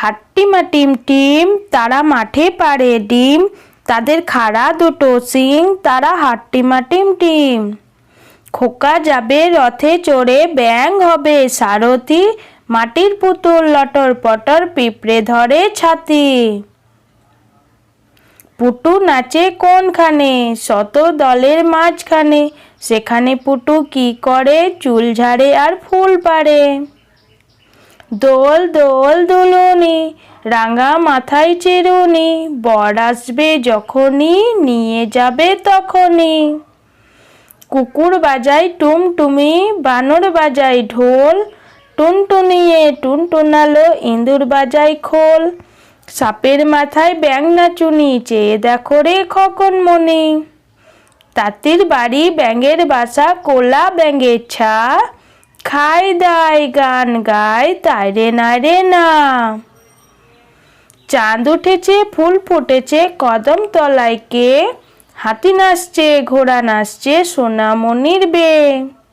হাট্টিমা team team তারা মাঠে পারে ডিম, তাদের খাড়া দুটো সিং তারা হাট্টিমা টিম টিম খোকা যাবে রথে চড়ে ব্যাং হবে সারথি, মাটির পুতুল লটর পটর পিঁপড়ে ধরে ছাতি। পুটু নাচে কোনখানে? শত দলের মাঝখানে, সেখানে পুটু কি করে? চুল ঝাড়ে আর ফুল পাড়ে। দোল দোল দোলনি, রাঙা মাথায় চিরুনি, বর আসবে যখনই, নিয়ে যাবে তখনই। কুকুর বাজায় টুমটুমি, বানর বাজায় ঢোল, টুনটুনিয়ে টুনটুনালো ইঁদুর বাজায় খোল। সাপের মাথায় ব্যাং নাচুনি, চেয়ে দেখো রে খকন মনি তাঁতির বাড়ি ব্যাঙের বাসা, কোলা ব্যাঙের ছা খাই দাই গান গায় তাই রে না রে না। চাঁদ উঠেছে, ফুল ফুটেছে, কদম তলায় কে? হাতি নাচছে, ঘোড়া নাচছে, সোনামণির বে।